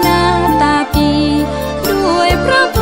หน้าตาปี ด้วยพระ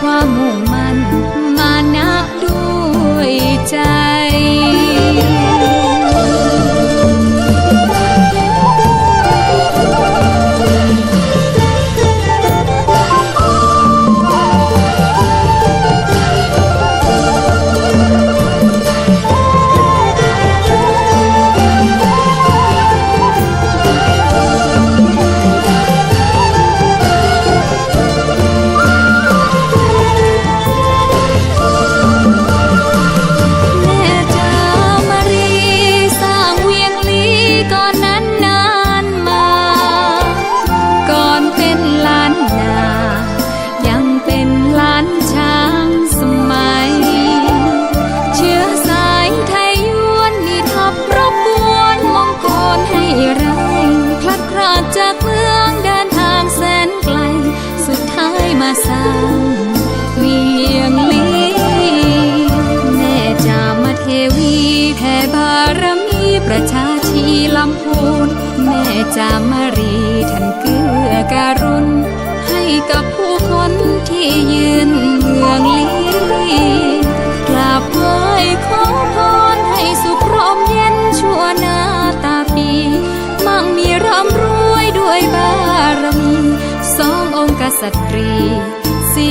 com amor. ารมีประชาชีลำพูน แม่จามรีท่านเกื้อการุณ ให้กับผู้คนที่ยืนเมืองลีกราบไหว้ขอพรให้สุขร่มเย็นชั่วนาตาปีมั่งมีร่ำรวยด้วยบารมีสององค์กษัตรีสี